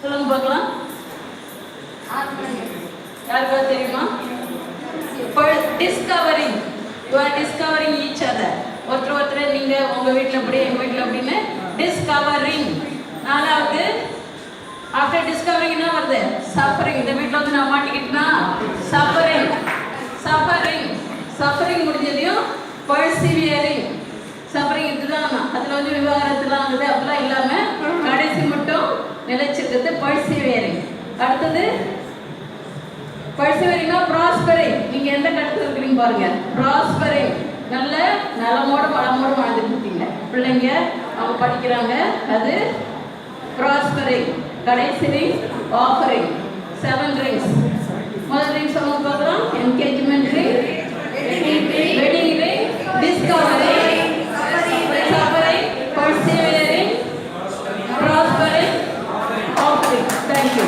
சொல்லுங்க பார்க்கலாம். யாருக்காவது தெரியுமா? Discovering you are discovering each other ஒருத்தர் ஒருத்தர் நீங்க உங்க வீட்டில் அப்படியே எங்க வீட்டில் அப்படின்னு டிஸ்கவரிங் நாலாவது ஆஃப்டர் டிஸ்கவரிங் என்ன வருது? சஃபரிங் இந்த வீட்டில் வந்து நான் மாட்டிக்கிட்டேன்னா சஃபரிங் சஃபரிங் சஃபரிங் முடிஞ்சதையும் பர்சிவியரிங் சஃபரிங் இதுதான் அதில் வந்து விவகாரத்துலாம் ஆகுது. அப்படிலாம் இல்லாமல் கடைசி மட்டும் நிலைச்சிருக்கிறது பர்சிவியரிங் அடுத்தது பர்சிவரிங்கா ப்ராஸ்பரிங் நீங்க எந்த கட்டத்தில் இருக்கிறீங்க பாருங்க. ப்ராஸ்பரிங் நல்ல நலமோட வளமோட வாழ்ந்துட்டு இருக்கீங்க. பிள்ளைங்க அவங்க படிக்கிறாங்க. அது ப்ராஸ்பரிங் கடைசி ரிங் ஆஃபரிங் செவன் ரிங்ஸ் முதல் ரிங்ஸ் அவங்க பார்க்கலாம் engagement ring wedding ring discovering suffering persevering prospering offering thank you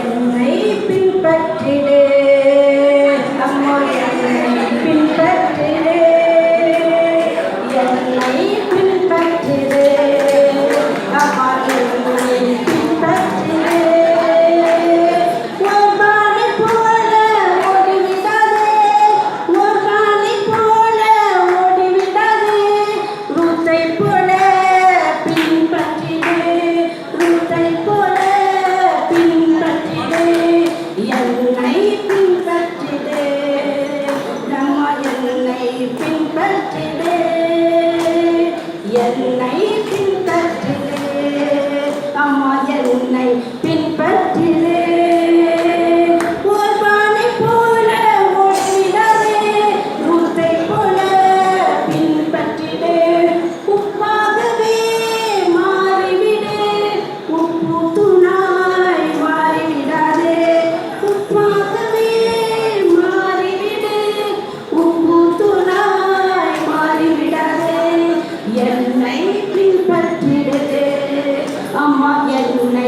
என்னை பின்பற்றிடு. அம்மா என் உன்னை